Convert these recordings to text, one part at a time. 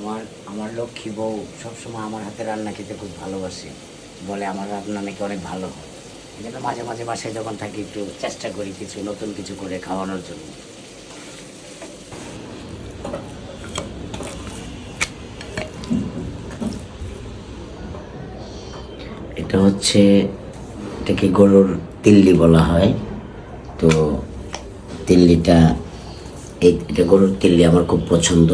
আমার আমার লক্ষ্মী বউ সবসময় আমার হাতে রান্না খেতে খুব ভালোবাসে। বলে আমার রান্না নাকি অনেক ভালো হয়। এই মাঝে মাঝে বাসায় যখন থাকি একটু চেষ্টা করি কিছু, নতুন কিছু করে খাওয়ানোর জন্য। এটা হচ্ছে, এটাকে গরুর তিল্লি বলা হয়। তো তিল্লিটা, এই, এটা গরুর তিল্লি আমার খুব পছন্দ।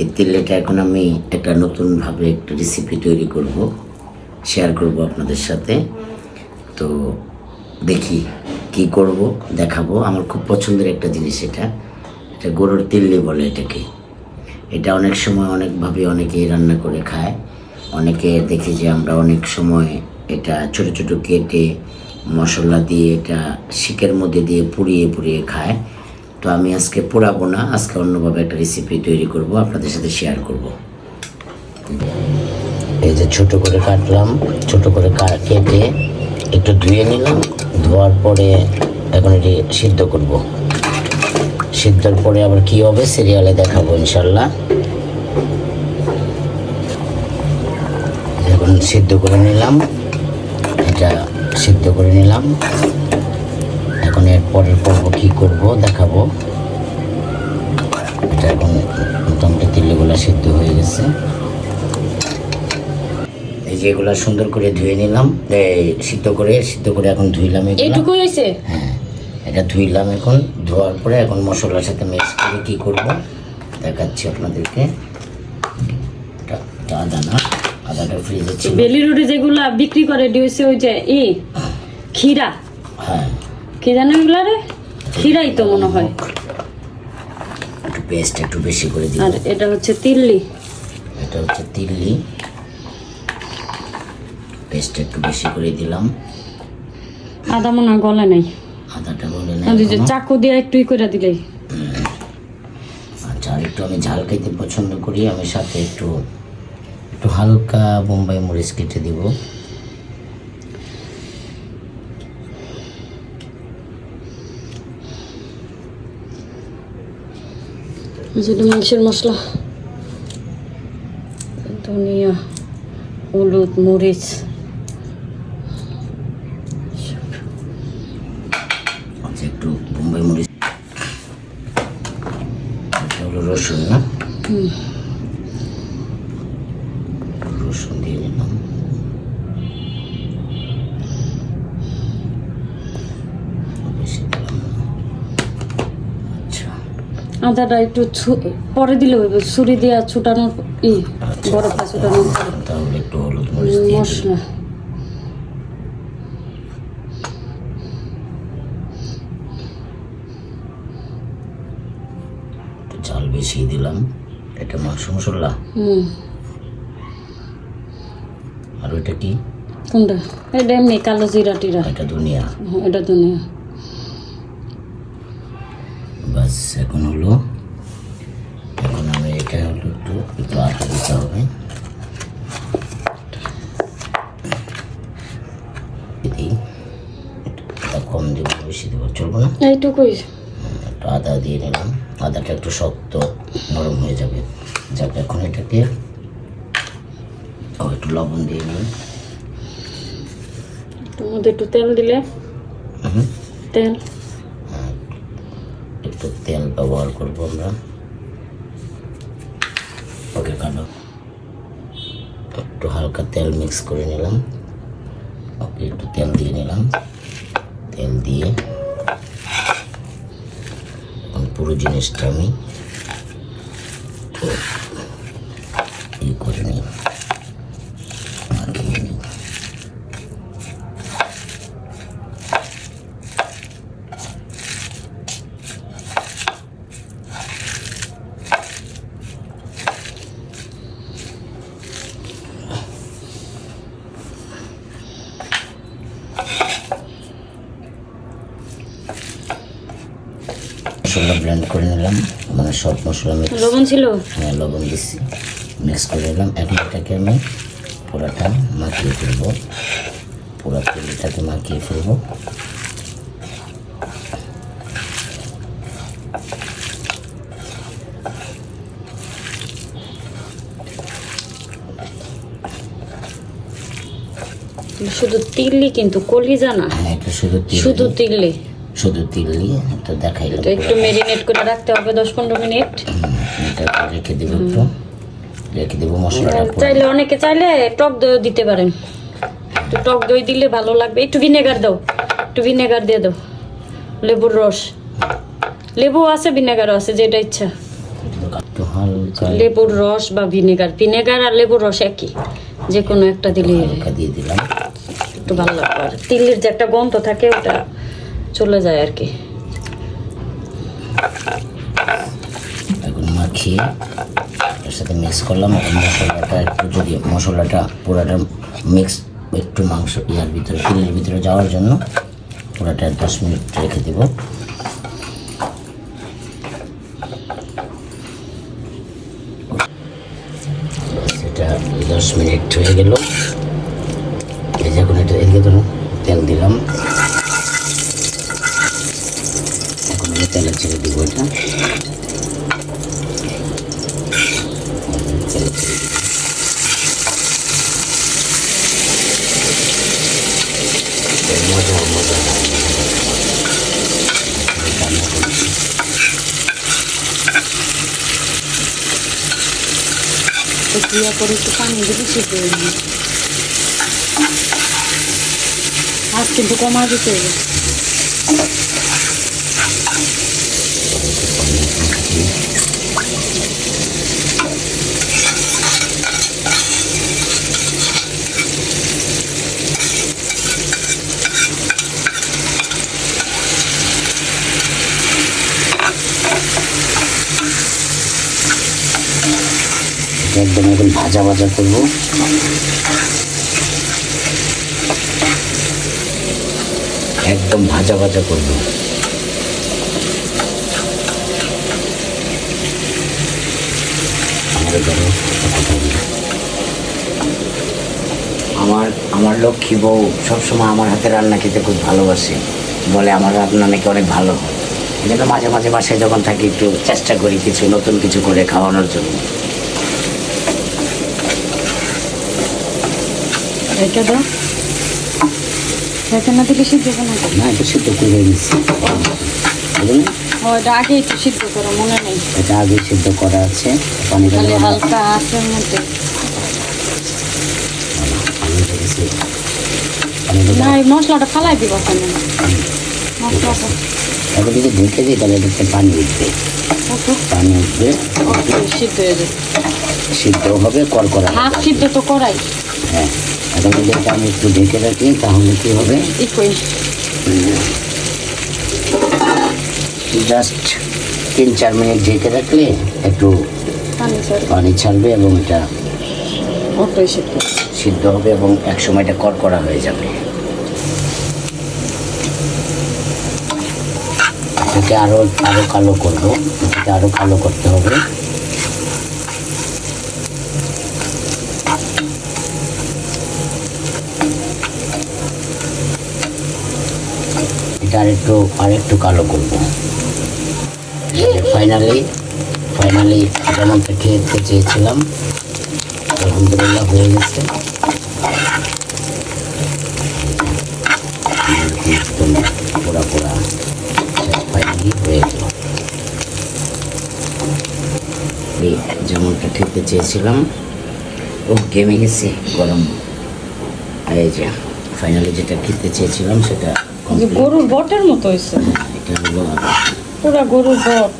এই তিল্লিটা এখন আমি একটা নতুনভাবে একটা রেসিপি তৈরি করব শেয়ার করব আপনাদের সাথে। তো দেখি কি করব, দেখাবো। আমার খুব পছন্দের একটা জিনিস এটা। এটা গরুর তিল্লি বলে এটাকে। এটা অনেক সময় অনেকভাবে অনেকেই রান্না করে খায়। অনেকে দেখি যে আমরা অনেক সময় এটা ছোট ছোট কেটে মশলা দিয়ে এটা শিকের মধ্যে দিয়ে পুড়িয়ে পুড়িয়ে খায়। তো আমি আজকে পোড়াবো না, আজকে অন্যভাবে একটা রেসিপি তৈরি করব, আপনাদের সাথে শেয়ার করব। এই যে ছোট করে কাটলাম, ছোট করে কেটে একটু ধুয়ে নিলাম, ধোয়ার পরে এখন এটি সিদ্ধ করব। সিদ্ধর পরে আবার কি হবে সিরিয়ালে দেখাবো ইনশাল্লাহ এখন সিদ্ধ করে নিলাম, এটা সিদ্ধ করে নিলাম। এর পরের পর্ব কী করব দেখাবো। এটা এখন মোটামুটি তিল্লিগুলো সিদ্ধ হয়ে গেছে। এই যে এগুলা সুন্দর করে ধুয়ে নিলাম। এই সিদ্ধ করে সিদ্ধ করে এখন ধুইলাম এইটুকু হয়েছে? হ্যাঁ এটা ধুইলাম এখন। ধোয়ার পরে এখন মশলার সাথে মিক্স করে কী করব দেখাচ্ছি আপনাদেরকে। এটা আদা না আদাটা ফ্রিজে ছিল। বেলি রোডে যেগুলা বিক্রি করে হচ্ছে ওই যে ই ক্ষীরা। হ্যাঁ। কি জানো এগুলা রে? ক্ষীরাই তো মনে হয়। একটু পেস্ট একটু বেশি করে দিই। আর এটা হচ্ছে তিল্লি। এটা হচ্ছে তিল্লি। পেস্ট একটু বেশি করে দিলাম। আদা মনে গলে নাই। আদাটা আর ওই যে নেই চাকু দিয়ে একটুই করে দিলেই। আচ্ছা আর একটু আমি ঝাল খেতে পছন্দ করি আমি সাথে একটু একটু হালকা বোম্বাই মরিচ কেটে দিব। যেটা মাংসের মশলা। ধনিয়া হলুদ মরিচ। আচ্ছা একটু বোম্বাই মরিচ। রসুন না? হুম। আদাটা একটু পরে দিলে হইবে ছুরি দিয়া ছুটানোর ই বরফটা ছুটানোর। তাহলে একটু হলুদ মরিচ। মশলা। ঝাল বেশি দিলাম। এটা মাংস মশলা? হুম। আর ওইটা কি? কোনটা? এটা এমনি কালো জিরা টিরা। এটা হুম, এটা ধনিয়া। বাস এখন হলো। এখন আমি এটা হলো একটু একটু আটা দিতে হবে। দিই কম দেবো বেশি দেবো চলবো না? এইটুকুই। একটু আদা দিয়ে নিলাম। আদাটা একটু শক্ত নরম হয়ে যাবে। যাক এখন এটাকে একটু লবণ দিয়ে নিই। একটু মধ্যে একটু তেল দিলে। হুম। তেল। একটু তেল ব্যবহার করব আমরা। ওকে, কালো। একটু হালকা তেল মিক্স করে নিলাম। ওকে, একটু তেল দিয়ে নিলাম। তেল দিয়ে পুরো জিনিসটা আমি ই করে নিই। মশলা ব্লেন্ড করে নিলাম। মানে সব মশলা মিক্স লবণ ছিল? হ্যাঁ লবণ দিছি। মিক্স করে নিলাম। এখন এটাকে আমি পোড়াটা মাখিয়ে ফেলব। পোড়া তেলটাকে মাখিয়ে ফেলব। শুধু তিললি কিন্তু কলিজা না। হ্যাঁ, শুধু তিললি শুধু তিল তিল্লি তো দেখাইলাম তো একটু মেরিনেট করে রাখতে হবে দশ পনেরো মিনিট। এটা রেখে দেবো একটু। রেখে দেবো মশলাটা চাইলে অনেকে চাইলে টক দইও দিতে পারেন। একটু টক দই দিলে ভালো লাগবে। একটু ভিনেগার দাও। একটু ভিনেগার দিয়ে দাও। লেবুর রস। লেবু আছে ভিনেগারও আছে যেটা ইচ্ছা। লেবুর রস বা ভিনেগার। ভিনেগার আর লেবুর রস একই। যে কোনো একটা দিলে দিয়ে দিলাম। একটু ভালো লাগবে। আর তিলের যে একটা গন্ধ থাকে ওটা চলে যায় আর কি। এখন মাখিয়ে এর সাথে মিক্স করলাম। এখন মশলাটা একটু যদি মশলাটা পুরোটা মিক্স একটু মাংস ইয়ার ভিতরে, তিলের ভিতরে যাওয়ার জন্য পুরোটা দশ মিনিট রেখে দেবো। সেটা দশ মিনিট হয়ে গেল। এই এখন এটা এদিকে ধরো তেল দিলাম এখন আমি তেলে ছেড়ে দিব এটা তেলে ছেড়ে দিব। মজা মজা রান্না করছি তো দিয়া করে একটু পানি দিবি সিদ্ধ হয়ে যাবে। হাত কিন্তু কমা দিতে হবে এটা একদম এখন ভাজা ভাজা করব। একদম ভাজা ভাজা করব। আমার আমার লক্ষ্মী বউ সবসময় আমার হাতে রান্না খেতে খুব ভালোবাসে। বলে, আমার রান্না নাকি অনেক ভালো হয়। জন্য মাঝে মাঝে বাসায় যখন থাকি, একটু চেষ্টা করি কিছু নতুন কিছু করে খাওয়ানোর জন্য। রেখে দাও। রেখে না দিলে সিদ্ধ না তো। একটু সিদ্ধ করে নিচ্ছি। এটা আগে একটু সিদ্ধ করো মনে নেই। এটা আগে সিদ্ধ করা আছে। পানিটা হালকা আঁচের মধ্যে। না এই মশলাটা ফালাই দিব ওখানে। মশলাটা তারপর যদি ঢেকে দিই তাহলে এটাতে পানি উঠবে। পানি উঠবে। সিদ্ধ হয়ে যাবে। সিদ্ধ হবে করকরা হাফ সিদ্ধ তো করাই। হ্যাঁ। যদি আমি একটু ঢেকে রাখি তাহলে কি হবে? জাস্ট তিন চার মিনিট ঢেকে রাখলে একটু পানি ছাড়বে। এবং এটা সিদ্ধ হবে। এবং এক সময় এটা করকরা হয়ে যাবে। এটাকে আরও আরও কালো করব। এটাকে আরও কালো করতে হবে। এটা আরেকটু আরেকটু কালো করব। ফাইনালি ফাইনালি যেমনটা খেতে চেয়েছিলাম, আলহামদুলিল্লাহ হয়ে গেছে। হয়ে যেমনটা খেতে চেয়েছিলাম, ও গেমে গেছে গরম। এই যে ফাইনালি যেটা খেতে চেয়েছিলাম, সেটা যে গরুর বটের মতো হয়েছে পুরা গরুর বট।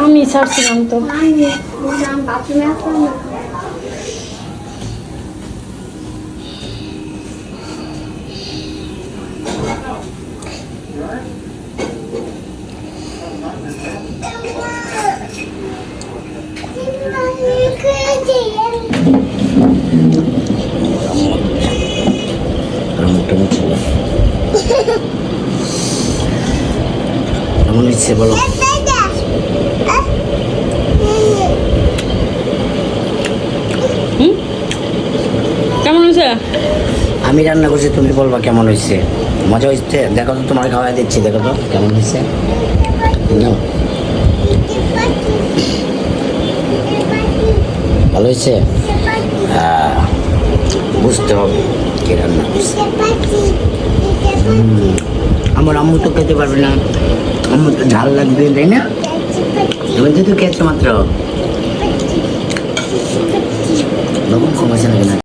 আমি ছাড়ছিলাম তো। কেমন ইচ্ছে বলো? কেমন হয়েছে? আমি রান্না করছি তুমি বলবা কেমন হয়েছে? মজা হয়েছে? দেখো তো তোমার খাওয়াই দিচ্ছি দেখো তো কেমন হয়েছে। ভালো হয়েছে? বুঝতে হবে কে রান্না করছে। আমার আম্মু তো খেতে পারবে না। আম্মু তো ঝাল লাগবে, তাই না? তোমার যেহেতু খেয়েছো মাত্র? লবণ কমেছে না।